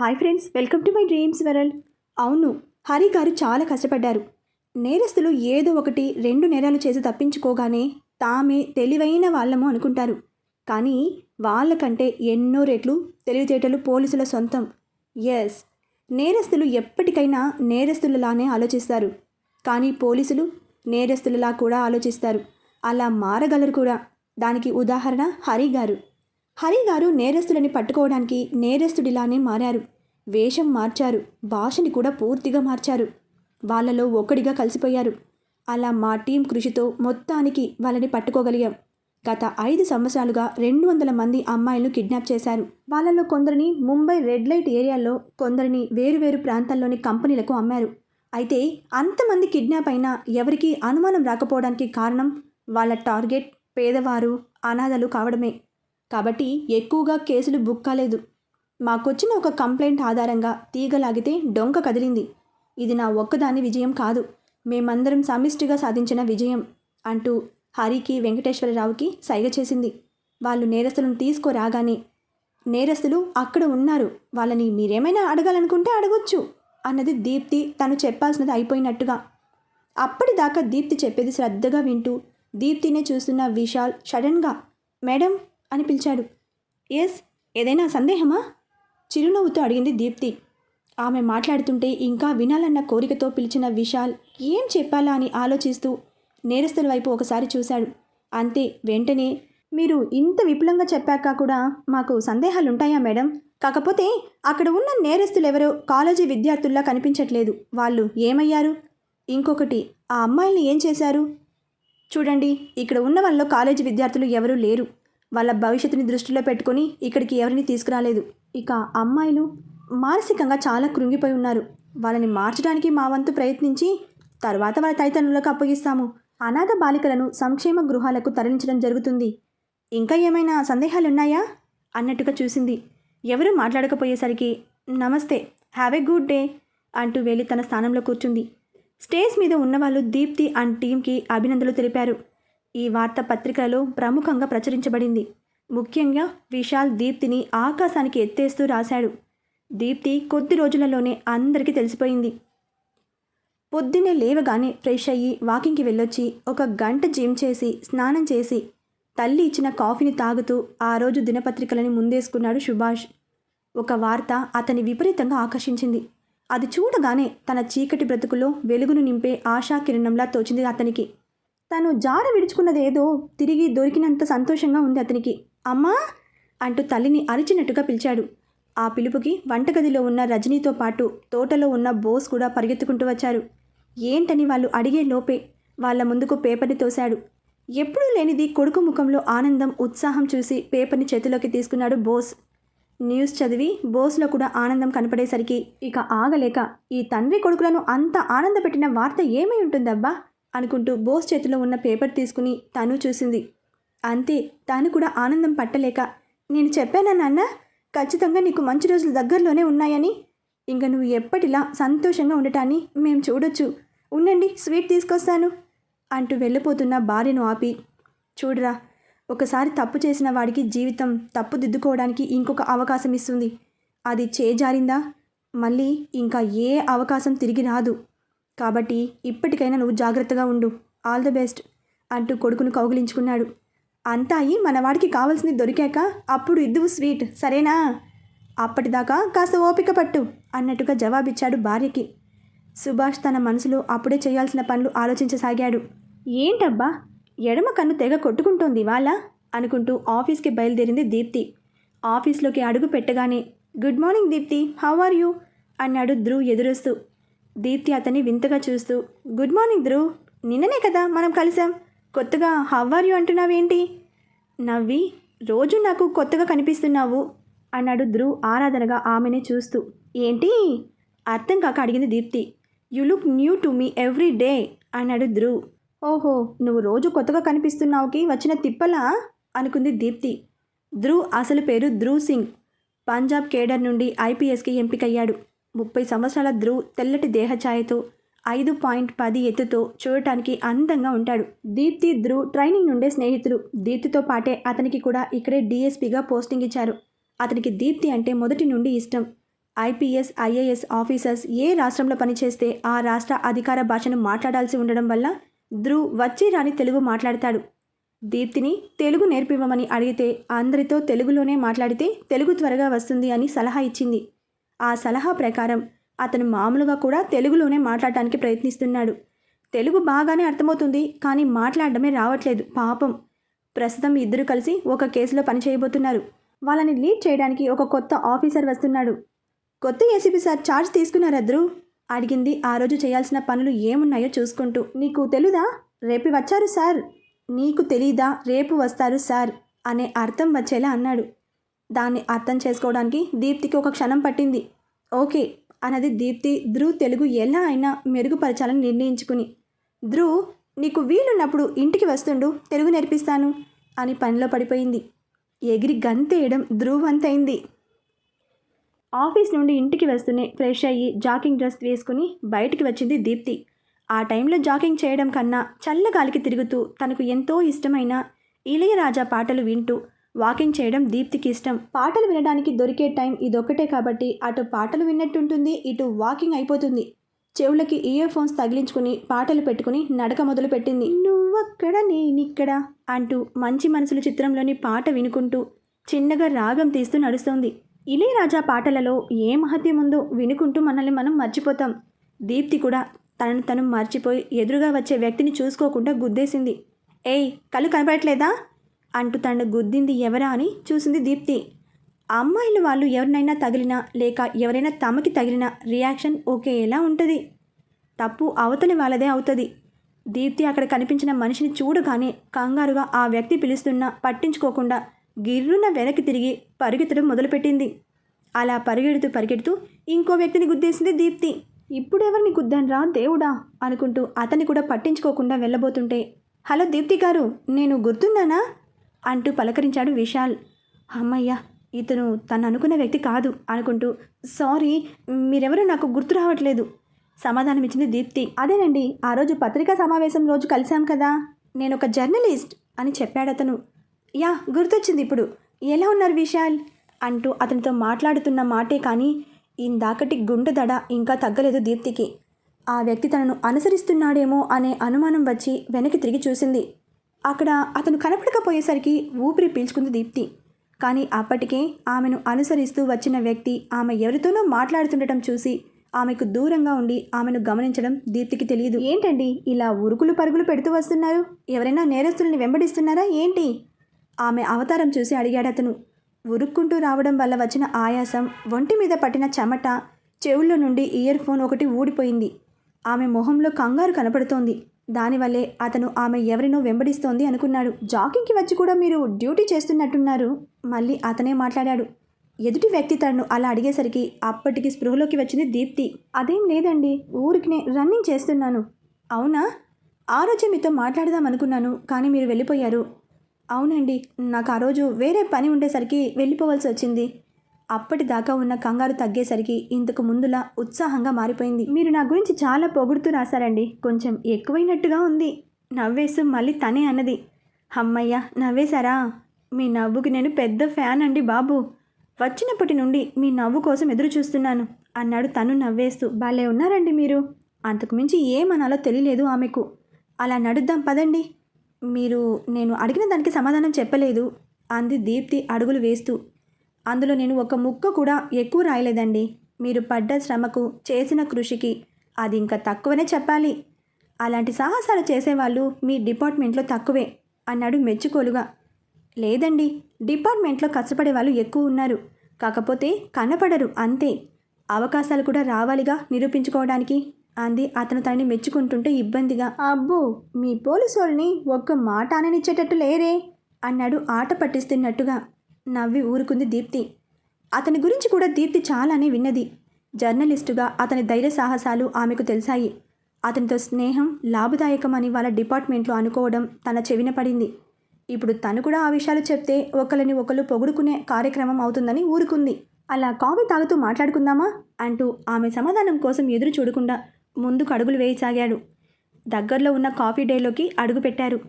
Hi friends welcome to my dreams world. అవును హరి గారు చాలా కష్టపడ్డారు. నేరస్తులు ఏదో ఒకటి రెండు నేరాలు చేసి తప్పించుకోగానే తామే తెలివైన వాళ్ళము అనుకుంటారు. కానీ వాళ్ళకంటే ఎన్నో రెట్లు తెలివితేటలు పోలీసుల సొంతం. ఎస్ నేరస్తులు ఎప్పటికైనా నేరస్తులలానే ఆలోచిస్తారు. కానీ పోలీసులు నేరస్తులలా కూడా ఆలోచిస్తారు. అలా మారగలరు కూడా. దానికి ఉదాహరణ హరి గారు. హరి గారు నేరస్తులని పట్టుకోవడానికి నేరస్తుడిలానే మారారు. వేషం మార్చారు. భాషని కూడా పూర్తిగా మార్చారు. వాళ్ళలో ఒక్కడిగా కలిసిపోయారు. అలా మా టీం కృషితో మొత్తానికి వాళ్ళని పట్టుకోగలిగాం. గత ఐదు సంవత్సరాలుగా రెండు వందల మంది అమ్మాయిలను కిడ్నాప్ చేశారు. వాళ్ళలో కొందరిని ముంబై రెడ్ లైట్ ఏరియాలో కొందరిని వేరువేరు ప్రాంతాల్లోని కంపెనీలకు అమ్మారు. అయితే అంతమంది కిడ్నాప్ అయినా ఎవరికీ అనుమానం రాకపోవడానికి కారణం వాళ్ళ టార్గెట్ పేదవారు అనాథలు కావడమే. కాబట్టి ఎక్కువగా కేసులు బుక్ కాలేదు. మాకొచ్చిన ఒక కంప్లైంట్ ఆధారంగా తీగలాగితే డొంక కదిలింది. ఇది నా ఒక్కదాని విజయం కాదు. మేమందరం సమిష్టిగా సాధించిన విజయం అంటూ హరికి వెంకటేశ్వరరావుకి సైగ చేసింది. వాళ్ళు నేరస్తులను తీసుకురాగానే నేరస్తులు అక్కడ ఉన్నారు. వాళ్ళని మీరేమైనా అడగాలనుకుంటే అడగొచ్చు అన్నది దీప్తి తను చెప్పాల్సినది అయిపోయినట్టుగా. అప్పటిదాకా దీప్తి చెప్పేది శ్రద్ధగా వింటూ దీప్తినే చూస్తున్న విశాల్ సడన్గా మేడం అని పిలిచాడు. ఎస్ ఏదైనా సందేహమా? చిరునవ్వుతో అడిగింది దీప్తి. ఆమె మాట్లాడుతుంటే ఇంకా వినాలన్న కోరికతో పిలిచిన విశాల్ ఏం చెప్పాలా అని ఆలోచిస్తూ నేరస్తుల వైపు ఒకసారి చూశాడు. అంతే వెంటనే. మీరు ఇంత విపులంగా చెప్పాక కూడా మాకు సందేహాలు ఉంటాయా మేడం? కాకపోతే అక్కడ ఉన్న నేరస్తులు ఎవరో కాలేజీ విద్యార్థుల్లా కనిపించట్లేదు. వాళ్ళు ఏమయ్యారు? ఇంకొకటి ఆ అమ్మాయిల్ని ఏం చేశారు? చూడండి ఇక్కడ ఉన్న వాళ్ళలో కాలేజీ విద్యార్థులు ఎవరూ లేరు. వాళ్ళ భవిష్యత్తుని దృష్టిలో పెట్టుకొని ఇక్కడికి ఎవరిని తీసుకురాలేదు. ఇక అమ్మాయిలు మానసికంగా చాలా కృంగిపోయి ఉన్నారు. వాళ్ళని మార్చడానికి మా వంతు ప్రయత్నించి తర్వాత వాళ్ళ తల్లిదండ్రులకు అప్పగిస్తాము. అనాథ బాలికలను సంక్షేమ గృహాలకు తరలించడం జరుగుతుంది. ఇంకా ఏమైనా సందేహాలున్నాయా? అన్నట్టుగా చూసింది. ఎవరు మాట్లాడకపోయేసరికి నమస్తే హ్యావ్ ఎ గుడ్ డే అంటూ వెళ్ళి తన స్థానంలో కూర్చుంది. స్టేజ్ మీద ఉన్నవాళ్ళు దీప్తి అండ్ టీంకి అభినందనలు తెలిపారు. ఈ వార్త పత్రికలలో ప్రముఖంగా ప్రచురించబడింది. ముఖ్యంగా విశాల్ దీప్తిని ఆకాశానికి ఎత్తేస్తూ రాశాడు. దీప్తి కొద్ది రోజులలోనే అందరికీ తెలిసిపోయింది. పొద్దున్నే లేవగానే ఫ్రెష్ అయ్యి వాకింగ్కి వెళ్ళొచ్చి ఒక గంట జిమ్ చేసి స్నానం చేసి తల్లి ఇచ్చిన కాఫీని తాగుతూ ఆ రోజు దినపత్రికలని ముందేసుకున్నాడు సుభాష్. ఒక వార్త అతని విపరీతంగా ఆకర్షించింది. అది చూడగానే తన చీకటి బ్రతుకులో వెలుగును నింపే ఆశా కిరణంలా తోచింది అతనికి. తను జార విడుచుకున్నదేదో తిరిగి దొరికినంత సంతోషంగా ఉంది అతనికి. అమ్మా! అంటూ తల్లిని అరిచినట్టుగా పిలిచాడు. ఆ పిలుపుకి వంటగదిలో ఉన్న రజనీతో పాటు తోటలో ఉన్న బోస్ కూడా పరిగెత్తుకుంటూ వచ్చారు. ఏంటని వాళ్ళు అడిగే లోపే వాళ్ళ ముందుకు పేపర్ని తోశాడు. ఎప్పుడూ లేనిది కొడుకు ముఖంలో ఆనందం ఉత్సాహం చూసి పేపర్ని చేతిలోకి తీసుకున్నాడు బోస్. న్యూస్ చదివి బోస్లో కూడా ఆనందం కనపడేసరికి ఇక ఆగలేక ఈ తండ్రి కొడుకులను అంత ఆనందపెట్టిన వార్త ఏమై ఉంటుందబ్బా? అనుకుంటూ బోస్ చేతిలో ఉన్న పేపర్ తీసుకుని తను చూసింది. అంతే తాను కూడా ఆనందం పట్టలేక నేను చెప్పానా నాన్న? ఖచ్చితంగా నీకు మంచి రోజులు దగ్గరలోనే ఉన్నాయని. ఇంక నువ్వు ఎప్పటిలా సంతోషంగా ఉండటాన్ని మేము చూడొచ్చు. ఉండండి స్వీట్ తీసుకొస్తాను అంటూ వెళ్ళిపోతున్న భార్యను ఆపి చూడరా ఒకసారి తప్పు చేసిన వాడికి జీవితం తప్పు దిద్దుకోవడానికి ఇంకొక అవకాశం ఇస్తుంది. అది చేజారిందా? మళ్ళీ ఇంకా ఏ అవకాశం తిరిగి రాదు. కాబట్టి ఇప్పటికైనా నువ్వు జాగ్రత్తగా ఉండు. ఆల్ ద బెస్ట్ అంటూ కొడుకును కౌగిలించుకున్నాడు. అంతా అయి మనవాడికి కావాల్సింది దొరికాక అప్పుడు ఇద్దువు స్వీట్ సరేనా? అప్పటిదాకా కాస్త ఓపిక పట్టు అన్నట్టుగా జవాబిచ్చాడు భార్యకి. సుభాష్ తన మనసులో అప్పుడే చేయాల్సిన పనులు ఆలోచించసాగాడు. ఏంటబ్బా? ఎడమ కన్ను తెగ కొట్టుకుంటోంది ఇవాళ? అనుకుంటూ ఆఫీస్కి బయలుదేరింది దీప్తి. ఆఫీస్లోకి అడుగు పెట్టగానే good morning Deepti how are you? అన్నాడు ధ్రువ్ ఎదురొస్తూ. దీప్తి అతన్ని వింతగా చూస్తూ గుడ్ మార్నింగ్ ధ్రువ్. నిన్ననే కదా మనం కలిసాం. కొత్తగా హౌ ఆర్ యూ అంటున్నావేంటి? నవ్వి రోజు నాకు కొత్తగా కనిపిస్తున్నావు అన్నాడు ధ్రువ్ ఆరాధనగా ఆమెనే చూస్తూ. ఏంటి? అర్థం కాక అడిగింది Deepti. You look new to me every day అన్నాడు ధ్రువ్. ఓహో నువ్వు రోజు కొత్తగా కనిపిస్తున్నావుకి వచ్చిన తిప్పలా? అనుకుంది దీప్తి. ధ్రువ్ అసలు పేరు ధ్రువ్ సింగ్. పంజాబ్ కేడర్ నుండి ఐపీఎస్కి ఎంపికయ్యాడు. ముప్పై సంవత్సరాల ధ్రువ్ తెల్లటి దేహఛాయతో ఐదు పాయింట్ పది ఎత్తుతో చూడటానికి అందంగా ఉంటాడు. దీప్తి ధ్రువ్ ట్రైనింగ్ నుండే స్నేహితులు. దీప్తితో పాటే అతనికి కూడా ఇక్కడే డీఎస్పీగా పోస్టింగ్ ఇచ్చారు. అతనికి దీప్తి అంటే మొదటి నుండి ఇష్టం. ఐపీఎస్ ఐఏఎస్ ఆఫీసర్స్ ఏ రాష్ట్రంలో పనిచేస్తే ఆ రాష్ట్ర అధికార భాషను మాట్లాడాల్సి ఉండడం వల్ల ధ్రువ్ వచ్చి రాని తెలుగు మాట్లాడతాడు. దీప్తిని తెలుగు నేర్పివ్వమని అడిగితే అందరితో తెలుగులోనే మాట్లాడితే తెలుగు త్వరగా వస్తుంది అని సలహా ఇచ్చింది. ఆ సలహా ప్రకారం అతను మామూలుగా కూడా తెలుగులోనే మాట్లాడటానికి ప్రయత్నిస్తున్నాడు. తెలుగు బాగానే అర్థమవుతుంది కానీ మాట్లాడడమే రావట్లేదు. పాపం. ప్రస్తుతం ఇద్దరు కలిసి ఒక కేసులో పనిచేయబోతున్నారు వాళ్ళని లీడ్ చేయడానికి ఒక కొత్త ఆఫీసర్ వస్తున్నాడు. కొత్త ఏసీపీ సార్ ఛార్జ్ తీసుకున్నారు ధ్రువ్ అడిగింది. ఆ రోజు చేయాల్సిన పనులు ఏమున్నాయో చూసుకుంటూ. నీకు తెలుదా? రేపు వచ్చారు సార్. నీకు తెలీదా? రేపు వస్తారు సార్ అనే అర్థం వచ్చేలా అన్నాడు. దాన్ని అర్థం చేసుకోవడానికి దీప్తికి ఒక క్షణం పట్టింది. ఓకే అన్నది దీప్తి. ధ్రువ్ తెలుగు ఎలా అయినా మెరుగుపరచాలని నిర్ణయించుకుని ధ్రువ్ నీకు వీలున్నప్పుడు ఇంటికి వస్తుండు తెలుగు నేర్పిస్తాను అని పనిలో పడిపోయింది. ఎగిరి గంతేయడం ధ్రువంతైంది ఆఫీస్ నుండి ఇంటికి వస్తూనే ఫ్రెష్ అయ్యి జాకింగ్ డ్రెస్ వేసుకుని బయటికి వచ్చింది దీప్తి. ఆ టైంలో జాకింగ్ చేయడం కన్నా చల్లగాలికి తిరుగుతూ తనకు ఎంతో ఇష్టమైన ఇళయరాజా పాటలు వింటూ వాకింగ్ చేయడం దీప్తికి ఇష్టం. పాటలు వినడానికి దొరికే టైం ఇదొక్కటే కాబట్టి అటు పాటలు విన్నట్టుంటుంది ఇటు వాకింగ్ అయిపోతుంది. చెవులకి ఇయర్ ఫోన్స్ తగిలించుకుని పాటలు పెట్టుకుని నడక మొదలు పెట్టింది నువ్వక్కడ నేనిక్కడ అంటూ మంచి మనసులు చిత్రంలోని పాట వినుకుంటూ చిన్నగా రాగం తీస్తూ నడుస్తోంది. ఇళయరాజా పాటలలో ఏ మహత్యం ఉందో వినుకుంటూ మనల్ని మనం మర్చిపోతాం. దీప్తి కూడా తనను తను మర్చిపోయి ఎదురుగా వచ్చే వ్యక్తిని చూసుకోకుండా గుద్దేసింది. ఏయ్ కళ్ళు కనబడట్లేదా అంటూ తను గుద్దింది ఎవరా అని చూసింది దీప్తి. అమ్మాయిలు వాళ్ళు ఎవరినైనా తగిలినా లేక ఎవరైనా తమకి తగిలిన రియాక్షన్ ఒకేలా ఉంటుంది. తప్పు అవతలి వాళ్ళదే అవుతుంది. దీప్తి అక్కడ కనిపించిన మనిషిని చూడగానే కంగారుగా ఆ వ్యక్తి పిలుస్తున్నా పట్టించుకోకుండా గిర్రున వెనక్కి తిరిగి పరిగెత్తడం మొదలుపెట్టింది. అలా పరిగెడుతూ పరిగెడుతూ ఇంకో వ్యక్తిని గుద్దేసింది దీప్తి. ఇప్పుడెవరిని గుద్దానరా దేవుడా? అనుకుంటూ అతన్ని కూడా పట్టించుకోకుండా వెళ్ళబోతుంటే హలో దీప్తి గారు నేను గుర్తున్నానా? అంటూ పలకరించాడు విశాల్. అమ్మయ్య ఇతను తను అనుకున్న వ్యక్తి కాదు అనుకుంటూ. సారీ మీరెవరో నాకు గుర్తు రావట్లేదు. సమాధానమిచ్చింది దీప్తి. అదేనండి ఆ రోజు పత్రికా సమావేశం రోజు కలిశాం కదా నేను ఒక జర్నలిస్ట్ అని చెప్పాడు అతను యా గుర్తొచ్చింది ఇప్పుడు. ఎలా ఉన్నారు విశాల్? అంటూ అతనితో మాట్లాడుతున్న మాటే కానీ ఇందాకటి గుండె దడ ఇంకా తగ్గలేదు దీప్తికి. ఆ వ్యక్తి తనను అనుసరిస్తున్నాడేమో అనే అనుమానం వచ్చి వెనక్కి తిరిగి చూసింది. అక్కడ అతను కనపడకపోయేసరికి ఊపిరి పీల్చుకుంది దీప్తి. కానీ అప్పటికే ఆమెను అనుసరిస్తూ వచ్చిన వ్యక్తి ఆమె ఎవరితోనో మాట్లాడుతుండటం చూసి ఆమెకు దూరంగా ఉండి ఆమెను గమనించడం దీప్తికి తెలియదు. ఏంటండి ఇలా ఉరుకులు పరుగులు పెడుతూ వస్తున్నారు? ఎవరైనా నేరస్తుల్ని వెంబడిస్తున్నారా? ఏంటి? ఆమె అవతారం చూసి అడిగాడు అతను. ఉరుక్కుంటూ రావడం వల్ల వచ్చిన ఆయాసం ఒంటి మీద పట్టిన చెమట చెవుల్లో నుండి ఇయర్ ఫోన్ ఒకటి ఊడిపోయింది. ఆమె మొహంలో కంగారు కనపడుతోంది. దానివల్లే అతను ఆమె ఎవరినో వెంబడిస్తోంది అనుకున్నాడు. జాకింగ్కి వచ్చి కూడా మీరు డ్యూటీ చేస్తున్నట్టున్నారు. మళ్ళీ అతనే మాట్లాడాడు. ఎదుటి వ్యక్తి తనను అలా అడిగేసరికి అప్పటికి స్పృహలోకి వచ్చింది దీప్తి. అదేం లేదండి ఊరికినే రన్నింగ్ చేస్తున్నాను. అవునా? ఆ రోజే మీతో మాట్లాడదాం అనుకున్నాను కానీ మీరు వెళ్ళిపోయారు. అవునండి నాకు ఆ రోజు వేరే పని ఉండేసరికి వెళ్ళిపోవాల్సి వచ్చింది. అప్పటిదాకా ఉన్న కంగారు తగ్గేసరికి ఇంతకు ముందులా ఉత్సాహంగా మారిపోయింది. మీరు నా గురించి చాలా పొగుడుతూ రాశారండి. కొంచెం ఎక్కువైనట్టుగా ఉంది. నవ్వేసు మళ్ళీ తనే అన్నది. అమ్మయ్య నవ్వేశారా? మీ నవ్వుకి నేను పెద్ద ఫ్యాన్ అండి బాబు. వచ్చినప్పటి నుండి మీ నవ్వు కోసం ఎదురు చూస్తున్నాను అన్నాడు తను నవ్వేస్తూ. భలే ఉన్నారండి మీరు. అంతకుమించి ఏమనాలో తెలియలేదు ఆమెకు. అలా నడుద్దాం పదండి. మీరు నేను అడిగిన దానికి సమాధానం చెప్పలేదు అంది దీప్తి అడుగులు వేస్తూ. అందులో నేను ఒక ముక్క కూడా ఎక్కువ రాయలేదండి. మీరు పడ్డ శ్రమకు చేసిన కృషికి అది ఇంకా తక్కువనే చెప్పాలి. అలాంటి సాహసాలు చేసేవాళ్ళు మీ డిపార్ట్మెంట్లో తక్కువే అన్నాడు మెచ్చుకోలుగా. లేదండి డిపార్ట్మెంట్లో కష్టపడే వాళ్ళు ఎక్కువ ఉన్నారు. కాకపోతే కనపడరు అంతే. అవకాశాలు కూడా రావాలిగా నిరూపించుకోవడానికి అంది అతను తనని మెచ్చుకుంటుంటే ఇబ్బందిగా. అబ్బో మీ పోలీసు వాళ్ళని ఒక్క మాట అననిచ్చేటట్టు లేరే? అన్నాడు ఆట పట్టిస్తున్నట్టుగా. నవ్వి ఊరుకుంది దీప్తి. అతని గురించి కూడా దీప్తి చాలానే విన్నది. జర్నలిస్టుగా అతని ధైర్య సాహసాలు ఆమెకు తెలిసాయి. అతనితో స్నేహం లాభదాయకమని వాళ్ళ డిపార్ట్మెంట్లో అనుకోవడం తన చెవిన పడింది. ఇప్పుడు తను కూడా ఆ విషయాలు చెప్తే ఒకరిని ఒకరు పొగుడుకునే కార్యక్రమం అవుతుందని ఊరుకుంది. అలా కాఫీ తాగుతూ మాట్లాడుకుందామా? అంటూ ఆమె సమాధానం కోసం ఎదురు చూడకుండా ముందుకు అడుగులు వేయసాగాడు దగ్గరలో ఉన్న కాఫీ డేలోకి అడుగు పెట్టారు.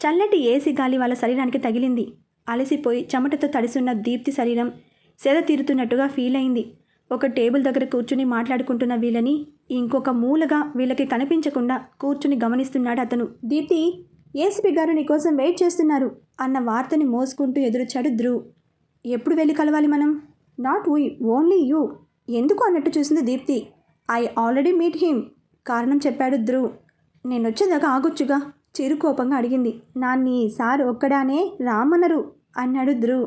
చల్లటి ఏసీ గాలి వాళ్ళ శరీరానికి తగిలింది. అలసిపోయి చెమటతో తడిసున్న దీప్తి శరీరం సెద తీరుతున్నట్టుగా ఫీల్ అయింది. ఒక టేబుల్ దగ్గర కూర్చుని మాట్లాడుకుంటున్న వీళ్ళని ఇంకొక మూలగా వీళ్ళకి కనిపించకుండా కూర్చుని గమనిస్తున్నాడు అతను. దీప్తి ఏసీపీ గారు నీకోసం వెయిట్ చేస్తున్నారు? అన్న వార్తని మోసుకుంటూ ఎదురొచ్చాడు ధ్రువ్. ఎప్పుడు వెళ్ళి కలవాలి మనం? Not we only you. ఎందుకు అన్నట్టు చూసింది Deepti. I already meet him. కారణం చెప్పాడు ధ్రువ్. నేను వచ్చేదాకా ఆగొచ్చుగా. చిరుకోపంగా అడిగింది. నాన్ని సార్ ఒక్కడానే రామన్నరు అన్నాడు ధ్రువ్.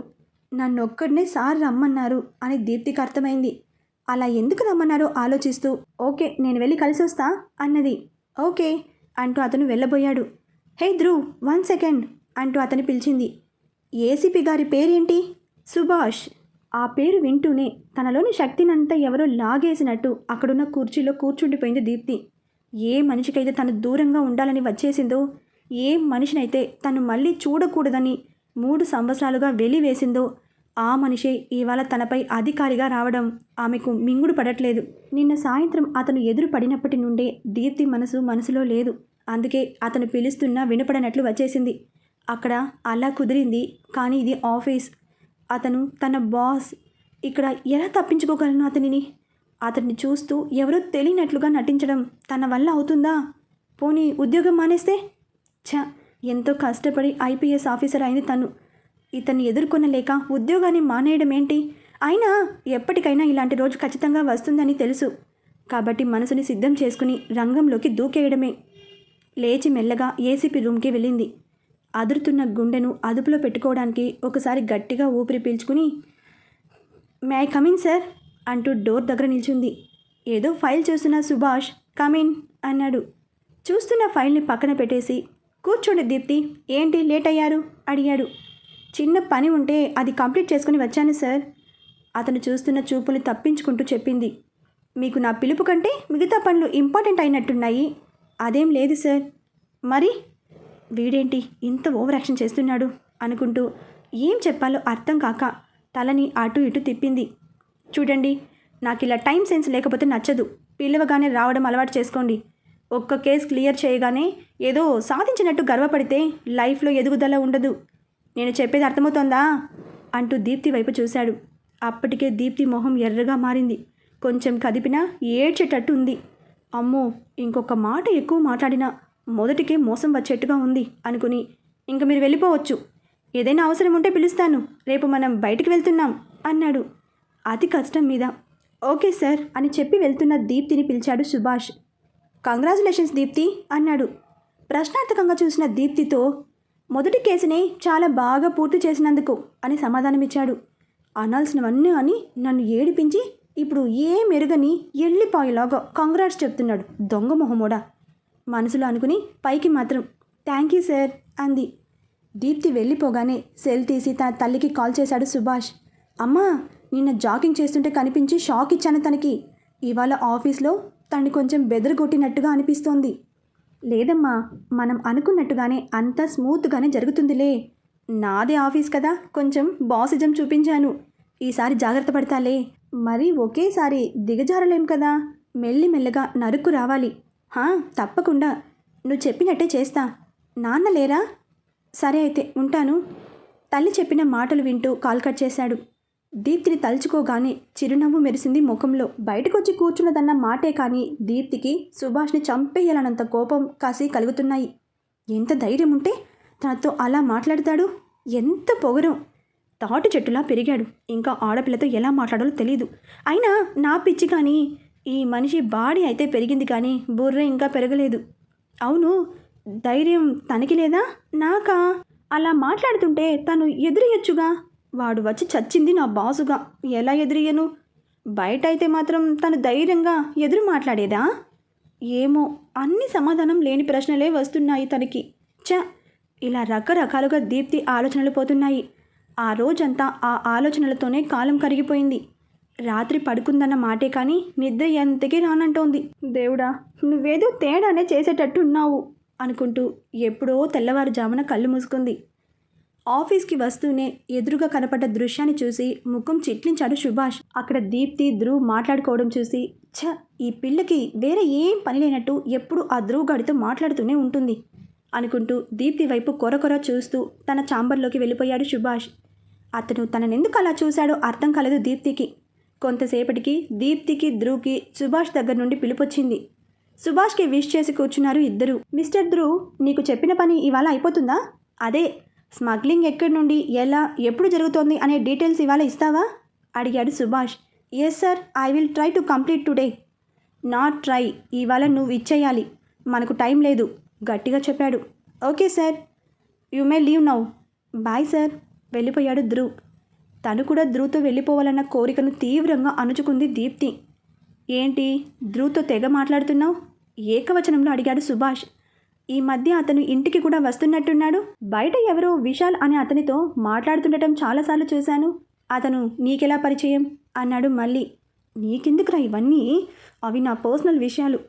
నన్ను ఒక్కడనే సార్ రమ్మన్నారు అని దీప్తికి అర్థమైంది. అలా ఎందుకు రమ్మన్నారో ఆలోచిస్తూ? ఓకే నేను వెళ్ళి కలిసి వస్తా అన్నది. ఓకే అంటూ అతను వెళ్ళబోయాడు. హే ధ్రువ్ వన్ సెకండ్ అంటూ అతని పిలిచింది. ఏసీపీ గారి పేరేంటి? సుభాష్. ఆ పేరు వింటూనే తనలోని శక్తినంతా ఎవరో లాగేసినట్టు అక్కడున్న కుర్చీలో కూర్చుండిపోయింది దీప్తి. ఏ మనిషికైతే తను దూరంగా ఉండాలని వచ్చేసిందో ఏ మనిషినైతే తను మళ్ళీ చూడకూడదని మూడు సంవత్సరాలుగా వెలివేసిందో ఆ మనిషే ఇవాళ తనపై అధికారిగా రావడం ఆమెకు మింగుడు పడట్లేదు. నిన్న సాయంత్రం అతను ఎదురు పడినప్పటి నుండే దీప్తి మనసు మనసులో లేదు. అందుకే అతను పిలుస్తున్నా వినపడనట్లు వచ్చేసింది. అక్కడ అలా కుదిరింది కానీ ఇది ఆఫీస్. అతను తన బాస్. ఇక్కడ ఎలా తప్పించుకోగలను అతనిని? అతన్ని చూస్తూ ఎవరో తెలియనట్లుగా నటించడం తన వల్ల అవుతుందా? పోనీ ఉద్యోగం మానేస్తే? ఛ ఎంతో కష్టపడి ఐపీఎస్ ఆఫీసర్ అయింది తను. ఇతన్ని ఎదుర్కొనలేక ఉద్యోగాన్ని మానేయడం ఏంటి అయినా ఎప్పటికైనా ఇలాంటి రోజు ఖచ్చితంగా వస్తుందని తెలుసు. కాబట్టి మనసుని సిద్ధం చేసుకుని రంగంలోకి దూకేయడమే. లేచి మెల్లగా ఏసీపీ రూమ్కి వెళ్ళింది. అదురుతున్న గుండెను అదుపులో పెట్టుకోవడానికి ఒకసారి గట్టిగా ఊపిరి పీల్చుకుని may I come in sir. అంటూ డోర్ దగ్గర నిల్చుంది. ఏదో ఫైల్ చూస్తున్న సుభాష్ కమిన్ అన్నాడు. చూస్తున్న ఫైల్ని పక్కన పెట్టేసి కూర్చోండి దీప్తి ఏంటి లేట్ అయ్యారు? అడిగాడు. చిన్న పని ఉంటే అది కంప్లీట్ చేసుకుని వచ్చాను సార్. అతను చూస్తున్న చూపుని తప్పించుకుంటూ చెప్పింది. మీకు నా పిలుపు కంటే మిగతా పనులు ఇంపార్టెంట్ అయినట్టున్నాయి. అదేం లేదు సార్. మరి? వీడేంటి ఇంత ఓవర్ యాక్షన్ చేస్తున్నాడు? అనుకుంటూ ఏం చెప్పాలో అర్థం కాక తలని అటు ఇటు తిప్పింది. చూడండి నాకు ఇలా టైం సెన్స్ లేకపోతే నచ్చదు. పిలవగానే రావడం అలవాటు చేసుకోండి. ఒక్క కేసు క్లియర్ చేయగానే ఏదో సాధించినట్టు గర్వపడితే లైఫ్లో ఎదుగుదల ఉండదు. నేను చెప్పేది అర్థమవుతోందా? అంటూ దీప్తి వైపు చూశాడు. అప్పటికే దీప్తి మొహం ఎర్రగా మారింది. కొంచెం కదిపినా ఏడ్చేటట్టు ఉంది. అమ్మో ఇంకొక మాట ఎక్కువ మాట్లాడినా మొదటికే మోసం వచ్చేట్టుగా ఉంది అనుకుని ఇంక మీరు వెళ్ళిపోవచ్చు. ఏదైనా అవసరం ఉంటే పిలుస్తాను. రేపు మనం బయటికి వెళ్తున్నాం అన్నాడు. అతి కష్టం మీద. ఓకే సార్ అని చెప్పి వెళ్తున్న దీప్తిని పిలిచాడు సుభాష్. కంగ్రాచులేషన్స్ దీప్తి అన్నాడు. ప్రశ్నార్థకంగా చూసిన దీప్తితో మొదటి కేసుని చాలా బాగా పూర్తి చేసినందుకు అని సమాధానమిచ్చాడు. అనాల్సినవన్నీ అని నన్ను ఏడిపించి ఇప్పుడు ఏ మెరుగని ఎల్లిపాయలాగా కంగ్రాట్స్ చెప్తున్నాడు దొంగ మొహమోడా. మనసులో అనుకుని పైకి మాత్రం థ్యాంక్ యూ సార్ అంది. దీప్తి వెళ్ళిపోగానే సెల్ తీసి తన తల్లికి కాల్ చేశాడు సుభాష్. అమ్మా నిన్న జాగింగ్ చేస్తుంటే కనిపించి షాక్ ఇచ్చాను తనకి. ఇవాళ ఆఫీస్లో తను కొంచెం బెదరగొట్టినట్టుగా అనిపిస్తోంది. లేదమ్మా మనం అనుకున్నట్టుగానే అంతా స్మూత్గానే జరుగుతుందిలే. నాదే ఆఫీస్ కదా కొంచెం బాసిజం చూపించాను. ఈసారి జాగ్రత్త పడతాలే. మరి ఒకేసారి దిగజారలేం కదా? మెల్లి మెల్లగా నరుక్కు రావాలి. హా తప్పకుండా. నువ్వు చెప్పినట్టే చేస్తా. నాన్న లేరా? సరే అయితే ఉంటాను. తల్లి చెప్పిన మాటలు వింటూ కాల్ కట్ చేశాడు. దీప్తిని తలుచుకోగానే చిరునవ్వు మెరిసింది ముఖంలో. బయటకొచ్చి కూర్చున్నదన్న మాటే కానీ దీప్తికి సుభాష్ని చంపేయాలన్నంత కోపం కాసి కలుగుతున్నాయి. ఎంత ధైర్యం ఉంటే తనతో అలా మాట్లాడతాడు? ఎంత పొగరం! తాటి చెట్టులా పెరిగాడు. ఇంకా ఆడపిల్లతో ఎలా మాట్లాడాలో తెలియదు అయినా నా పిచ్చి కానీ ఈ మనిషి బాడీ అయితే పెరిగింది కానీ బుర్ర ఇంకా పెరగలేదు. అవును ధైర్యం తనకి లేదా? నాకా? అలా మాట్లాడుతుంటే తను ఎదురయ్యొచ్చుగా? వాడు వచ్చి చచ్చింది నా బాసుగా. ఎలా ఎదురియను? బయట అయితే మాత్రం తను ధైర్యంగా ఎదురు మాట్లాడేదా? ఏమో అన్ని సమాధానం లేని ప్రశ్నలే వస్తున్నాయి తనకి. చ ఇలా రకరకాలుగా దీప్తి ఆలోచనలు పోతున్నాయి. ఆ రోజంతా ఆ ఆలోచనలతోనే కాలం కరిగిపోయింది. రాత్రి పడుకుందన్న మాటే కానీ నిద్ర ఎంతకీ రానంటోంది. దేవుడా నువ్వేదో తేడానే చేసేటట్టున్నావు అనుకుంటూ ఎప్పుడో తెల్లవారుజామున కళ్ళు మూసుకుంది. ఆఫీస్కి వస్తూనే ఎదురుగా కనపడ్డ దృశ్యాన్ని చూసి ముఖం చిట్లించాడు సుభాష్. అక్కడ దీప్తి ధ్రువ్ మాట్లాడుకోవడం చూసి ఛ ఈ పిల్లకి వేరే ఏం పని లేనట్టు ఎప్పుడు ఆ ధ్రువ్ గాడితో మాట్లాడుతూనే ఉంటుంది అనుకుంటూ దీప్తి వైపు కొరకొర చూస్తూ తన ఛాంబర్లోకి వెళ్ళిపోయాడు సుభాష్. అతను తననెందుకు అలా చూశాడో అర్థం కాలేదు దీప్తికి. కొంతసేపటికి దీప్తికి ధ్రువ్కి సుభాష్ దగ్గర నుండి పిలుపొచ్చింది. సుభాష్కి విష్ చేసి కూర్చున్నారు ఇద్దరు. మిస్టర్ ధ్రువ్ నీకు చెప్పిన పని ఇవాళ అయిపోతుందా? అదే స్మగ్లింగ్ ఎక్కడి నుండి ఎలా ఎప్పుడు జరుగుతోంది అనే డీటెయిల్స్ ఇవాళ ఇస్తావా? అడిగాడు Subhash. Yes sir I will try to complete today not try ఇవాళ నువ్వు ఇచ్చేయాలి. మనకు టైం లేదు. గట్టిగా చెప్పాడు. Okay sir you may leave now bye sir వెళ్ళిపోయాడు ధ్రువ్ తను కూడా ధ్రువ్తో వెళ్ళిపోవాలన్న కోరికను తీవ్రంగా అణుచుకుంది దీప్తి. ఏంటి? ధ్రువ్తో తెగ మాట్లాడుతున్నావు? ఏకవచనంలో అడిగాడు సుభాష్. ఈ మధ్య అతను ఇంటికి కూడా వస్తున్నట్టున్నాడు. బయట ఎవరో విశాల్ అనే అతనితో మాట్లాడుతుండటం చాలాసార్లు చూశాను. అతను నీకెలా పరిచయం? అన్నాడు మళ్ళీ. నీకెందుకురా ఇవన్నీ? అవి నా పర్సనల్ విషయాలు.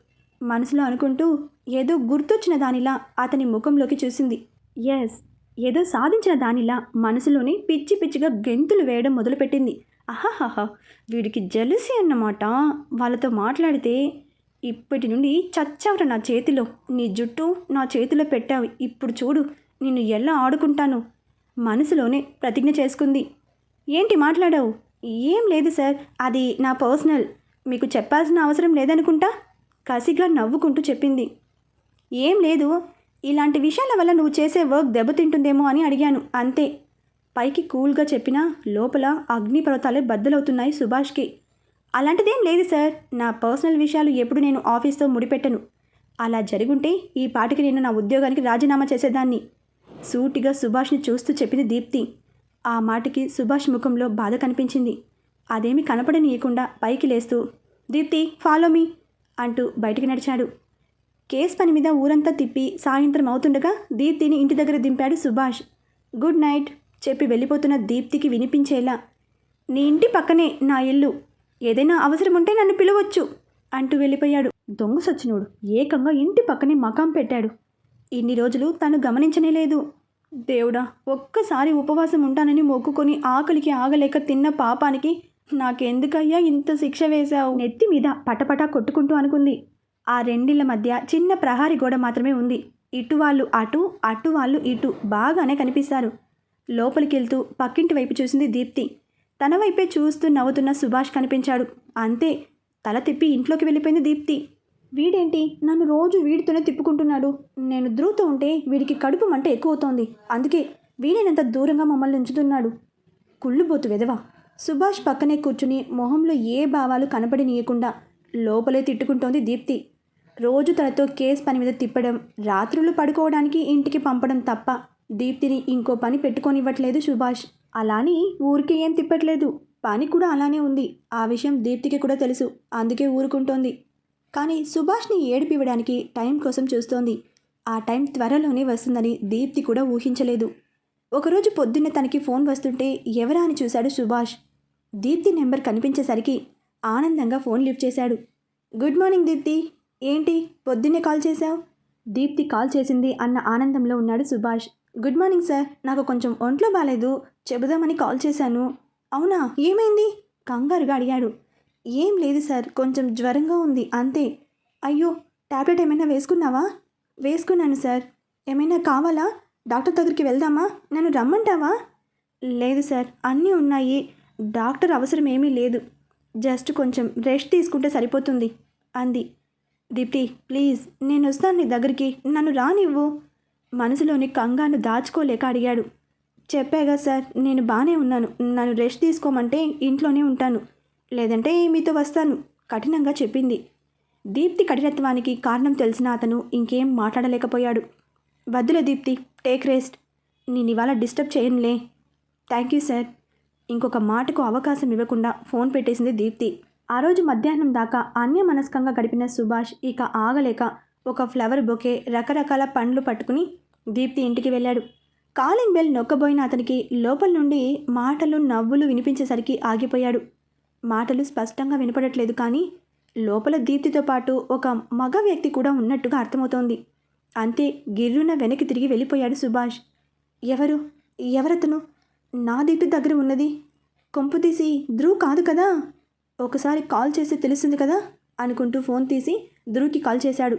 మనసులో అనుకుంటూ ఏదో గుర్తొచ్చిన దానిలా అతని ముఖంలోకి చూసింది. ఎస్ ఏదో సాధించిన దానిలా మనసులోనే పిచ్చి పిచ్చిగా గెంతులు వేయడం మొదలుపెట్టింది. అహాహాహా! వీడికి జెలసి అన్నమాట. వాళ్ళతో మాట్లాడితే ఇప్పటి నుండి చచ్చావుట నా చేతిలో. నీ జుట్టు నా చేతిలో పెట్టావు. ఇప్పుడు చూడు నిన్ను ఎలా ఆడుకుంటాను? మనసులోనే ప్రతిజ్ఞ చేసుకుంది. ఏంటి మాట్లాడావు? ఏం లేదు సార్ అది నా పర్సనల్. మీకు చెప్పాల్సిన అవసరం లేదనుకుంటా? కసిగా నవ్వుకుంటూ చెప్పింది. ఏం లేదు ఇలాంటి విషయాల వల్ల నువ్వు చేసే వర్క్ దెబ్బతింటుందేమో అని అడిగాను. అంతే. పైకి కూల్గా చెప్పినా లోపల అగ్నిపర్వతాలే బద్దలవుతున్నాయి సుభాష్కి. అలాంటిదేం లేదు సార్. నా పర్సనల్ విషయాలు ఎప్పుడు నేను ఆఫీస్తో ముడిపెట్టను. అలా జరుగుంటే ఈ పాటికి నేను నా ఉద్యోగానికి రాజీనామా చేసేదాన్ని. సూటిగా సుభాష్ని చూస్తూ చెప్పింది దీప్తి ఆ మాటకి సుభాష్ ముఖంలో బాధ కనిపించింది. అదేమి కనపడనీయకుండా పైకి లేస్తూ దీప్తి ఫాలో మీ అంటూ బయటికి నడిచాడు. కేస్ పని మీద ఊరంతా తిప్పి సాయంత్రం అవుతుండగా దీప్తిని ఇంటి దగ్గర దింపాడు సుభాష్. గుడ్ నైట్ చెప్పి వెళ్ళిపోతున్న దీప్తికి వినిపించేలా నీ ఇంటి పక్కనే నా ఇల్లు. ఏదైనా అవసరం ఉంటే నన్ను పిలవచ్చు అంటూ వెళ్ళిపోయాడు. దొంగ సచ్చినోడు ఏకంగా ఇంటి పక్కనే మకాం పెట్టాడు. ఇన్ని రోజులు తను గమనించనే లేదు. దేవుడా ఒక్కసారి ఉపవాసం ఉంటానని మొక్కుకొని ఆకలికి ఆగలేక తిన్న పాపానికి నాకెందుకయ్యా ఇంత శిక్ష వేశావు? నెత్తి మీద పటపటా కొట్టుకుంటూ అనుకుంది. ఆ రెండిళ్ళ మధ్య చిన్న ప్రహారీ గోడ మాత్రమే ఉంది. ఇటు వాళ్ళు అటు అటు వాళ్ళు ఇటు బాగానే కనిపిస్తారు. లోపలికి వెళ్తూ పక్కింటి వైపు చూసింది దీప్తి. తన వైపే చూస్తూ నవ్వుతున్న సుభాష్ కనిపించాడు. అంతే తల తిప్పి ఇంట్లోకి వెళ్ళిపోయింది దీప్తి. వీడేంటి? నన్ను రోజు వీడితోనే తిప్పుకుంటున్నాడు. నేను ధ్రువుతో ఉంటే వీడికి కడుపు మంట ఎక్కువ అవుతోంది అందుకే వీడైనంత దూరంగా మమ్మల్ని ఉంచుతున్నాడు. కుళ్ళుబోతు వెదవా సుభాష్ పక్కనే కూర్చుని మొహంలో ఏ భావాలు కనపడినీయకుండా లోపలే తిట్టుకుంటోంది దీప్తి. రోజు తనతో కేసు పని మీద తిప్పడం రాత్రులు పడుకోవడానికి ఇంటికి పంపడం తప్ప దీప్తిని ఇంకో పని పెట్టుకొనివ్వట్లేదు సుభాష్. అలాని ఊరికి ఏం తిప్పట్లేదు. పని కూడా అలానే ఉంది. ఆ విషయం దీప్తికి కూడా తెలుసు. అందుకే ఊరుకుంటోంది. కానీ సుభాష్ని ఏడిపివ్వడానికి టైం కోసం చూస్తోంది. ఆ టైం త్వరలోనే వస్తుందని దీప్తి కూడా ఊహించలేదు. ఒకరోజు పొద్దున్నే తనకి ఫోన్ వస్తుంటే ఎవరా అని చూశాడు సుభాష్. దీప్తి నెంబర్ కనిపించేసరికి ఆనందంగా ఫోన్ లిఫ్ట్ చేశాడు. Good morning Deepti. ఏంటి పొద్దున్నే కాల్ చేశావు? దీప్తి కాల్ చేసింది అన్న ఆనందంలో ఉన్నాడు సుభాష్. Good morning sir. నాకు కొంచెం ఒంట్లో బాగాలేదు చెబుదామని కాల్ చేశాను. అవునా? ఏమైంది? కంగారుగా అడిగాడు. ఏం లేదు సార్. కొంచెం జ్వరంగా ఉంది. అంతే. అయ్యో టాబ్లెట్ ఏమైనా వేసుకున్నావా? వేసుకున్నాను సార్. ఏమైనా కావాలా? డాక్టర్ దగ్గరికి వెళ్దామా? నన్ను రమ్మంటావా? లేదు సార్. అన్నీ ఉన్నాయి. డాక్టర్ అవసరం ఏమీ లేదు. జస్ట్ కొంచెం రెస్ట్ తీసుకుంటే సరిపోతుంది. అంది. దీప్తి ప్లీజ్ నేను వస్తాను నీ దగ్గరికి. నన్ను రానివ్వు. మనసులోని కంగాను దాచుకోలేక అడిగాడు. చెప్పాగా సార్ నేను బాగానే ఉన్నాను. నన్ను రెస్ట్ తీసుకోమంటే ఇంట్లోనే ఉంటాను. లేదంటే మీతో వస్తాను కఠినంగా చెప్పింది. దీప్తి కఠినత్వానికి కారణం తెలిసిన అతను ఇంకేం మాట్లాడలేకపోయాడు. వద్దులే దీప్తి టేక్ రెస్ట్. నేను ఇవాళ డిస్టర్బ్ చేయనులే. Thank you sir. ఇంకొక మాటకు అవకాశం ఇవ్వకుండా ఫోన్ పెట్టేసింది దీప్తి. ఆ రోజు మధ్యాహ్నం దాకా అన్యమనస్కంగా గడిపిన సుభాష్ ఇక ఆగలేక ఒక ఫ్లవర్ బొకే రకరకాల పండ్లు పట్టుకుని దీప్తి ఇంటికి వెళ్ళాడు. కాలింగ్ బెల్ నొక్కబోయిన అతనికి లోపల నుండి మాటలు నవ్వులు వినిపించేసరికి ఆగిపోయాడు. మాటలు స్పష్టంగా వినపడట్లేదు కానీ లోపల దీప్తితో పాటు ఒక మగ వ్యక్తి కూడా ఉన్నట్టుగా అర్థమవుతోంది. అంతే గిర్రున వెనక్కి తిరిగి వెళ్ళిపోయాడు సుభాష్. ఎవరు? ఎవరతను? నా దీప్తి దగ్గర ఉన్నది. కొంపు తీసి ధ్రువ్ కాదు కదా? ఒకసారి కాల్ చేసి తెలుస్తుంది కదా? అనుకుంటూ ఫోన్ తీసి ధ్రువ్కి కాల్ చేశాడు.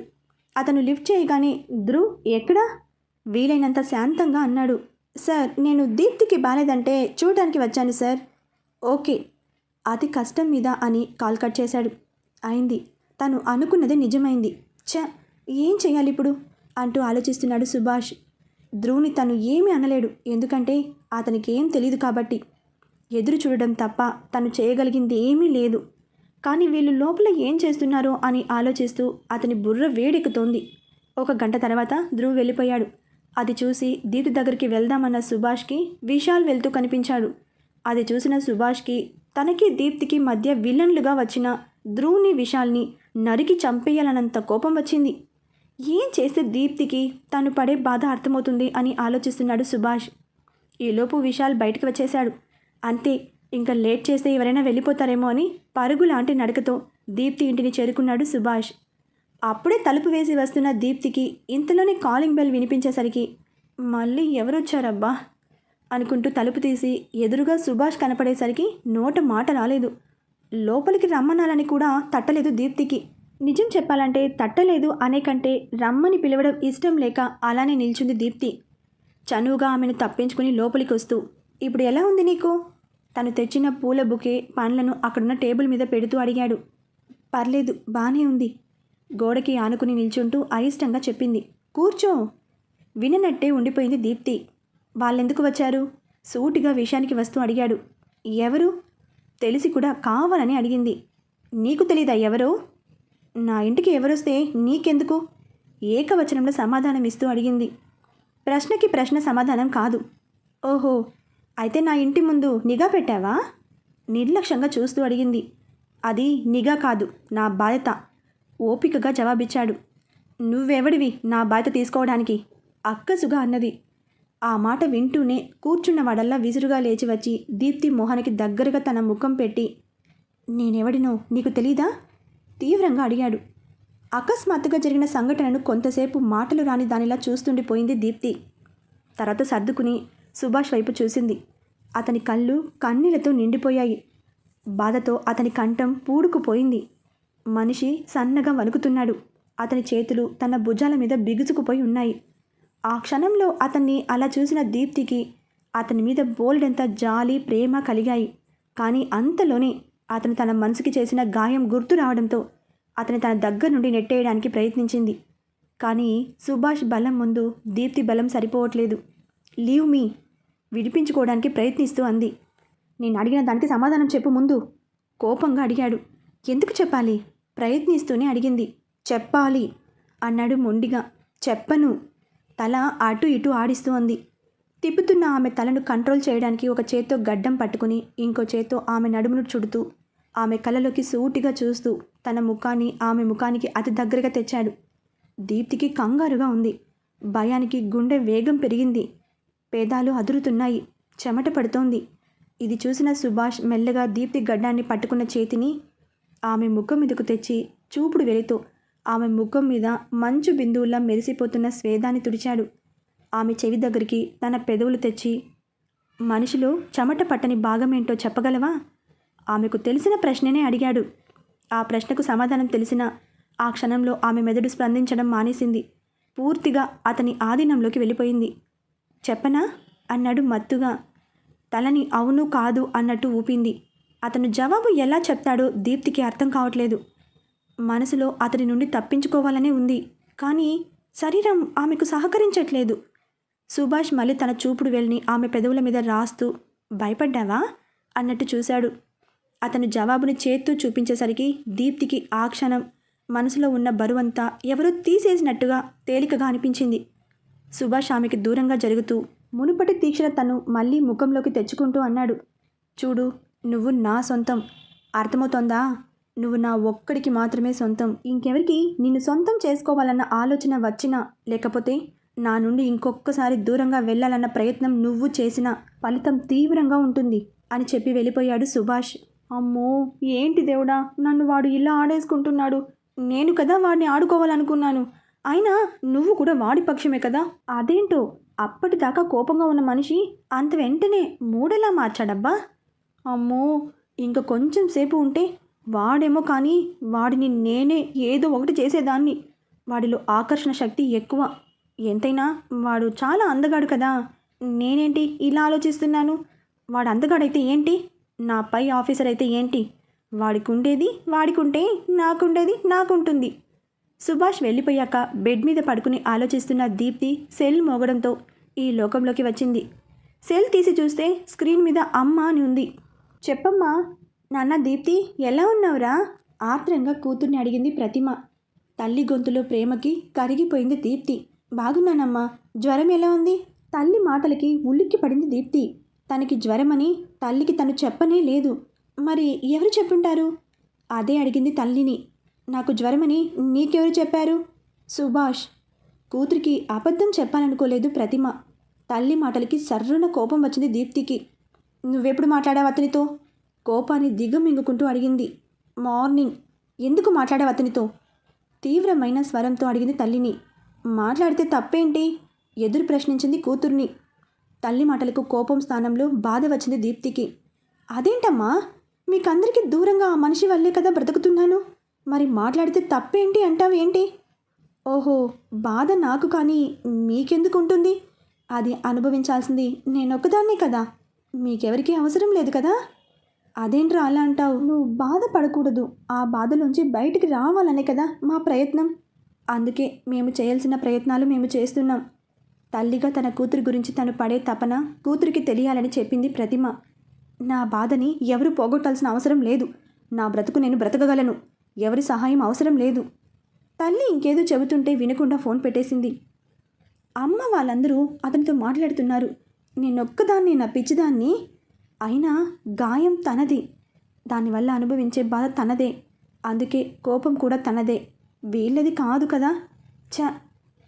అతను లిఫ్ట్ చేయగానే ధ్రువ్ ఎక్కడా? వీలైనంత శాంతంగా అన్నాడు. సార్ నేను దీప్తికి బాలేదంటే చూడడానికి వచ్చాను సార్. ఓకే. అతి కష్టం మీద అని కాల్ కట్ చేశాడు. అయింది. తను అనుకున్నది నిజమైంది. చ ఏం చేయాలి ఇప్పుడు? అంటూ ఆలోచిస్తున్నాడు సుభాష్. ధ్రువుని తను ఏమీ అనలేడు. ఎందుకంటే అతనికి ఏం తెలియదు కాబట్టి. ఎదురు చూడడం తప్ప తను చేయగలిగింది ఏమీ లేదు. కానీ వీళ్ళు లోపల ఏం చేస్తున్నారో అని ఆలోచిస్తూ అతని బుర్ర వేడెక్కుతోంది. ఒక గంట తర్వాత ధ్రువ్ వెళ్ళిపోయాడు. అది చూసి దీప్తి దగ్గరికి వెళ్దామన్న సుభాష్కి విశాల్ వెళ్తూ కనిపించాడు. అది చూసిన సుభాష్కి తనకి దీప్తికి మధ్య విలన్లుగా వచ్చిన ధ్రువ్ని విశాల్ని నరికి చంపేయాలన్నంత కోపం వచ్చింది. ఏం చేస్తే దీప్తికి తను పడే బాధ అర్థమవుతుంది అని ఆలోచిస్తున్నాడు సుభాష్. ఈలోపు విశాల్ బయటకు వచ్చేశాడు. అంతే ఇంకా లేట్ చేస్తే ఎవరైనా వెళ్ళిపోతారేమో అని పరుగు లాంటి నడకతో దీప్తి ఇంటిని చేరుకున్నాడు సుభాష్. అప్పుడే తలుపు వేసి వస్తున్న దీప్తికి ఇంతలోనే కాలింగ్ బెల్ వినిపించేసరికి మళ్ళీ ఎవరొచ్చారబ్బా? అనుకుంటూ తలుపు తీసి ఎదురుగా సుభాష్ కనపడేసరికి నోట మాట రాలేదు. లోపలికి రమ్మనాలని కూడా తట్టలేదు దీప్తికి. నిజం చెప్పాలంటే తట్టలేదు అనే కంటే రమ్మని పిలవడం ఇష్టం లేక అలానే నిల్చుంది దీప్తి. చనువుగా ఆమెను తప్పించుకుని లోపలికి వస్తూ ఇప్పుడు ఎలా ఉంది నీకు? తను తెచ్చిన పూల బుకే పండ్లను అక్కడున్న టేబుల్ మీద పెడుతూ అడిగాడు. పర్లేదు బానే ఉంది. గోడకి ఆనుకుని నిల్చుంటూ అయిష్టంగా చెప్పింది. కూర్చో. విననట్టే ఉండిపోయింది దీప్తి. వాళ్ళెందుకు వచ్చారు? సూటిగా విషయానికి వస్తూ అడిగాడు. ఎవరు? తెలిసి కూడా కావాలని అడిగింది. నీకు తెలీదా ఎవరో? నా ఇంటికి ఎవరొస్తే నీకెందుకు? ఏకవచనంలో సమాధానం ఇస్తూ అడిగింది. ప్రశ్నకి ప్రశ్న సమాధానం కాదు. ఓహో అయితే నా ఇంటి ముందు నిఘా పెట్టావా? నిర్లక్ష్యంగా చూస్తూ అడిగింది. అది నిఘా కాదు నా బాధ్యత. ఓపికగా జవాబిచ్చాడు. నువ్వెవడివి నా బాధ్యత తీసుకోవడానికి? అక్కసుగా అన్నది. ఆ మాట వింటూనే కూర్చున్న వాడల్లా విసురుగా లేచి వచ్చి దీప్తి మోహన్కి దగ్గరగా తన ముఖం పెట్టి నేనెవడినో నీకు తెలీదా? తీవ్రంగా అడిగాడు. అకస్మాత్తుగా జరిగిన సంఘటనను కొంతసేపు మాటలు రాని దానిలా చూస్తుండిపోయింది దీప్తి. తర్వాత సర్దుకుని సుభాష్ వైపు చూసింది. అతని కళ్ళు కన్నీళ్ళతో నిండిపోయాయి. బాధతో అతని కంఠం పూడుకుపోయింది. మనిషి సన్నగా వణుకుతున్నాడు. అతని చేతులు తన భుజాల మీద బిగుసుకుపోయి ఉన్నాయి. ఆ క్షణంలో అతన్ని అలా చూసిన దీప్తికి అతని మీద బోల్డెంత జాలి ప్రేమ కలిగాయి. కానీ అంతలోనే అతను తన మనసుకి చేసిన గాయం గుర్తు రావడంతో అతని తన దగ్గర నుండి నెట్టేయడానికి ప్రయత్నించింది. కానీ సుభాష్ బలం ముందు దీప్తి బలం సరిపోవట్లేదు. లీవ్ మీ విడిపించుకోవడానికి ప్రయత్నిస్తూ అంది. నేను అడిగిన దానికి సమాధానం చెప్పు ముందు. కోపంగా అడిగాడు. ఎందుకు చెప్పాలి? ప్రయత్నిస్తూనే అడిగింది. చెప్పాలి అన్నాడు మొండిగా. చెప్పను. తల అటు ఇటు ఆడిస్తూ అంది. తిప్పుతున్న ఆమె తలను కంట్రోల్ చేయడానికి ఒక చేత్తో గడ్డం పట్టుకుని ఇంకో చేత్తో ఆమె నడుమును చుడుతూ ఆమె కళ్ళలోకి సూటిగా చూస్తూ తన ముఖాన్ని ఆమె ముఖానికి అతి దగ్గరగా తెచ్చాడు. దీప్తికి కంగారుగా ఉంది. భయానికి గుండె వేగం పెరిగింది. పేదాలు అదురుతున్నాయి. చెమట పడుతోంది. ఇది చూసిన సుభాష్ మెల్లగా దీప్తి గడ్డాన్ని పట్టుకున్న చేతిని ఆమె ముఖం మీదకు తెచ్చి చూపుడు వెలితో ఆమె ముఖం మీద మంచు బిందువుల్లా మెరిసిపోతున్న స్వేదాన్ని తుడిచాడు. ఆమె చెవి దగ్గరికి తన పెదవులు తెచ్చి మనిషిలో చెమట పట్టని భాగమేంటో చెప్పగలవా? ఆమెకు తెలిసిన ప్రశ్ననే అడిగాడు. ఆ ప్రశ్నకు సమాధానం తెలిసిన ఆ క్షణంలో ఆమె మెదడు స్పందించడం మానేసింది. పూర్తిగా అతని ఆధీనంలోకి వెళ్ళిపోయింది. చెప్పనా? అన్నాడు మత్తుగా. తలని అవును కాదు అన్నట్టు ఊపింది. అతను జవాబు ఎలా చెప్తాడో దీప్తికి అర్థం కావట్లేదు. మనసులో అతని నుండి తప్పించుకోవాలనే ఉంది. కానీ శరీరం ఆమెకు సహకరించట్లేదు. సుభాష్ మళ్ళీ తన చూపుడు వెళ్ళి ఆమె పెదవుల మీద రాస్తూ భయపడ్డావా? అన్నట్టు చూశాడు. అతను జవాబుని చేత్తో చూపించేసరికి దీప్తికి ఆ క్షణం మనసులో ఉన్న బరువంతా ఎవరో తీసేసినట్టుగా తేలికగా అనిపించింది. సుభాష్ ఆమెకి దూరంగా జరుగుతూ మునుపటి తీక్షణ తను మళ్ళీ ముఖంలోకి తెచ్చుకుంటూ అన్నాడు. చూడు నువ్వు నా సొంతం. అర్థమవుతోందా? నువ్వు నా ఒక్కడికి మాత్రమే సొంతం. ఇంకెవరికి? నిన్ను సొంతం చేసుకోవాలన్న ఆలోచన వచ్చినా లేకపోతే నా నుండి ఇంకొకసారి దూరంగా వెళ్ళాలన్న ప్రయత్నం నువ్వు చేసిన ఫలితం తీవ్రంగా ఉంటుంది అని చెప్పి వెళ్ళిపోయాడు సుభాష్. అమ్మో ఏంటి దేవుడా? నన్ను వాడు ఇలా ఆడేసుకుంటున్నాడు. నేను కదా వాడిని ఆడుకోవాలనుకున్నాను. అయినా నువ్వు కూడా వాడి పక్షమే కదా? అదేంటో? అప్పటిదాకా కోపంగా ఉన్న మనిషి అంత వెంటనే మూడెలా మార్చాడబ్బా. అమ్మో ఇంక కొంచెం సేపు ఉంటే వాడేమో కానీ వాడిని నేనే ఏదో ఒకటి చేసేదాన్ని. వాడిలో ఆకర్షణ శక్తి ఎక్కువ. ఎంతైనా వాడు చాలా అందగాడు కదా. నేనేంటి ఇలా ఆలోచిస్తున్నాను? వాడు అందగాడైతే ఏంటి? నా పై ఆఫీసర్ అయితే ఏంటి? వాడికి ఉండేది వాడికుంటే నాకుండేది నాకుంటుంది. సుభాష్ వెళ్ళిపోయాక బెడ్ మీద పడుకుని ఆలోచిస్తున్న దీప్తి సెల్ మోగడంతో ఈ లోకంలోకి వచ్చింది. సెల్ తీసి చూస్తే స్క్రీన్ మీద అమ్మ అని ఉంది. చెప్పమ్మా నాన్న దీప్తి ఎలా ఉన్నావురా? ఆత్రంగా కూతుర్ని అడిగింది ప్రతిమ. తల్లి గొంతులో ప్రేమకి కరిగిపోయింది దీప్తి. బాగున్నానమ్మా జ్వరం ఎలా ఉంది? తల్లి మాటలకి ఉలిక్కి పడింది దీప్తి. తనకి జ్వరమని తల్లికి తను చెప్పనే లేదు. మరి ఎవరు చెప్పుంటారు? అదే అడిగింది తల్లిని. నాకు జ్వరమని నీకెవరు చెప్పారు? సుభాష్ కూతురికి అబద్ధం చెప్పాలనుకోలేదు ప్రతిమ. తల్లి మాటలకి సర్రున కోపం వచ్చింది దీప్తికి. నువ్వెప్పుడు మాట్లాడావు అతనితో? కోపాన్ని దిగమింగుకుంటూ అడిగింది. మార్నింగ్. ఎందుకు మాట్లాడావు అతనితో? తీవ్రమైన స్వరంతో అడిగింది తల్లిని. మాట్లాడితే తప్పేంటి? ఎదురు ప్రశ్నించింది కూతుర్ని. తల్లి మాటలకు కోపం స్థానంలో బాధ వచ్చింది దీప్తికి. అదేంటమ్మా? మీకందరికీ దూరంగా ఆ మనిషి వల్లే కదా బ్రతుకుతున్నాను? మరి మాట్లాడితే తప్పేంటి అంటావేంటి ఓహో బాధ నాకు కానీ మీకెందుకు ఉంటుంది అది అనుభవించాల్సింది నేనొక్కదాన్నే కదా. మీకెవరికీ అవసరం లేదు కదా? అదేంట్రా అలా అంటావు? నువ్వు బాధపడకూడదు. ఆ బాధలోంచి బయటికి రావాలనే కదా మా ప్రయత్నం. అందుకే మేము చేయాల్సిన ప్రయత్నాలు మేము చేస్తున్నాం. తల్లిగా తన కూతురి గురించి తను పడే తపన కూతురికి తెలియాలని చెప్పింది ప్రతిమ. నా బాధని ఎవరు పోగొట్టాల్సిన అవసరం లేదు. నా బ్రతుకు నేను బ్రతకగలను. ఎవరి సహాయం అవసరం లేదు. తల్లి ఇంకేదో చెబుతుంటే వినకుండా ఫోన్ పెట్టేసింది. అమ్మ వాళ్ళందరూ అతనితో మాట్లాడుతున్నారు. నేనొక్కదాన్ని నా పిచ్చిదాన్ని అయినా గాయం తనది. దానివల్ల అనుభవించే బాధ తనదే. అందుకే కోపం కూడా తనదే. వీళ్ళది కాదు కదా. చ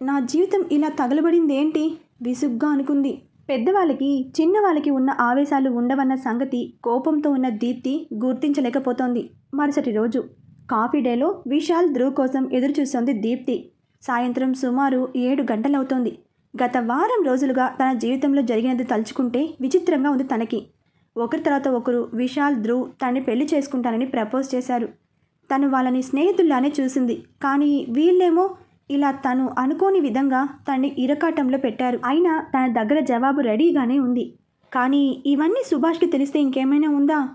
నా జీవితం ఇలా తగలబడింది ఏంటి విసుగ్గా అనుకుంది. పెద్దవాళ్ళకి చిన్నవాళ్ళకి ఉన్న ఆవేశాలు ఉండవన్న సంగతి కోపంతో ఉన్న దీప్తి గుర్తించలేకపోతోంది. మరుసటి రోజు కాఫీ డేలో విశాల్ ధ్రువ్ కోసం ఎదురుచూస్తోంది దీప్తి. సాయంత్రం సుమారు ఏడు గంటలవుతోంది. గత వారం రోజులుగా తన జీవితంలో జరిగినది తలుచుకుంటే విచిత్రంగా ఉంది తనకి. ఒకరి తర్వాత ఒకరు విశాల్ ధ్రువ్ తనని పెళ్ళి చేసుకుంటానని ప్రపోజ్ చేశారు. తను వాళ్ళని స్నేహితుల్లానే చూసింది. కానీ వీళ్ళేమో ఇలా తను అనుకోని విధంగా తనని ఇరకాటంలో పెట్టారు. అయినా తన దగ్గర జవాబు రెడీగానే ఉంది. కానీ ఇవన్నీ సుభాష్కి తెలిస్తే ఇంకేమైనా ఉందా?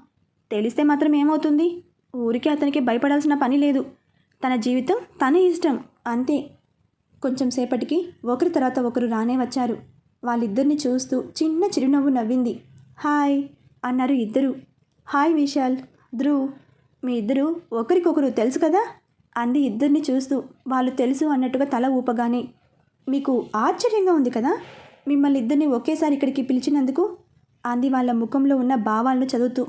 తెలిస్తే మాత్రం ఏమవుతుంది? ఊరికే అతనికి భయపడాల్సిన పని లేదు. తన జీవితం తన ఇష్టం అంతే. కొంచెం సేపటికి ఒకరి తర్వాత ఒకరు రానే వచ్చారు. వాళ్ళిద్దరిని చూస్తూ చిన్న చిరునవ్వు నవ్వింది. హాయ్ అన్నారు ఇద్దరు. హాయ్ విశాల్ ధ్రువ్ మీ ఇద్దరు ఒకరికొకరు తెలుసు కదా? అంది ఇద్దరిని చూస్తూ. వాళ్ళు తెలుసు అన్నట్టుగా తల ఊపగానే. మీకు ఆశ్చర్యంగా ఉంది కదా? మిమ్మల్ని ఇద్దరిని ఒకేసారి ఇక్కడికి పిలిచినందుకు? అంది వాళ్ళ ముఖంలో ఉన్న భావాలను చదువుతూ.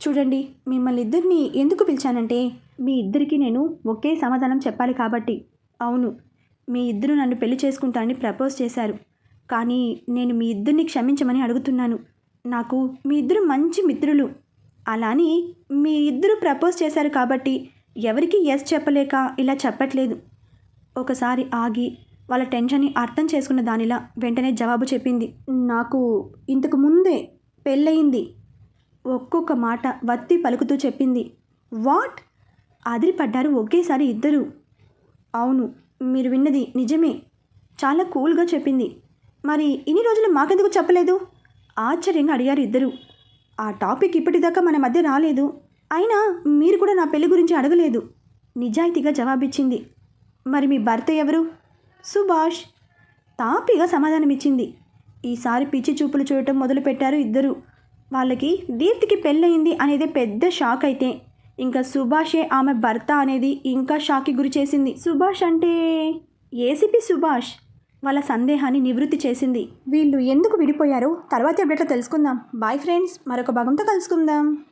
చూడండి మిమ్మల్ని ఇద్దరిని ఎందుకు పిలిచానంటే? మీ ఇద్దరికి నేను ఒకే సమాధానం చెప్పాలి కాబట్టి. అవును మీ ఇద్దరు నన్ను పెళ్ళి చేసుకుంటానని ప్రపోజ్ చేశారు. కానీ నేను మీ ఇద్దరిని క్షమించమని అడుగుతున్నాను. నాకు మీ ఇద్దరు మంచి మిత్రులు. అలా అని మీ ఇద్దరు ప్రపోజ్ చేశారు కాబట్టి ఎవరికి ఎస్ చెప్పలేక ఇలా చెప్పట్లేదు. ఒకసారి ఆగి వాళ్ళ టెన్షన్ని అర్థం చేసుకున్న దానిలా వెంటనే జవాబు చెప్పింది. నాకు ఇంతకు ముందే పెళ్ళయింది. ఒక్కొక్క మాట వత్తి పలుకుతూ చెప్పింది. వాట్? అదిరిపడ్డారు ఒకేసారి ఇద్దరు. అవును మీరు విన్నది నిజమే చాలా కూల్గా చెప్పింది. మరి ఇన్ని రోజులు మాకెందుకు చెప్పలేదు? ఆశ్చర్యంగా అడిగారు ఇద్దరు. ఆ టాపిక్ ఇప్పటిదాకా మన మధ్య రాలేదు. అయినా మీరు కూడా నా పెళ్ళి గురించి అడగలేదు నిజాయితీగా జవాబిచ్చింది. మరి మీ భర్త ఎవరు? సుభాష్. తాపిగా సమాధానమిచ్చింది. ఈసారి పిచ్చి చూపులు చూడటం మొదలుపెట్టారు ఇద్దరు. వాళ్ళకి దీప్తికి పెళ్ళయింది అనేది పెద్ద షాక్ అయితే. ఇంకా సుభాషే ఆమె భర్త అనేది ఇంకా షాక్కి గురి చేసింది. సుభాష్ అంటే ఏసీపీ సుభాష్ వాళ్ళ సందేహాన్ని నివృత్తి చేసింది. వీళ్ళు ఎందుకు విడిపోయారో? తర్వాత ఎప్పుడెట్లా తెలుసుకుందాం. బాయ్ ఫ్రెండ్స్ మరొక భాగంతో కలుసుకుందాం.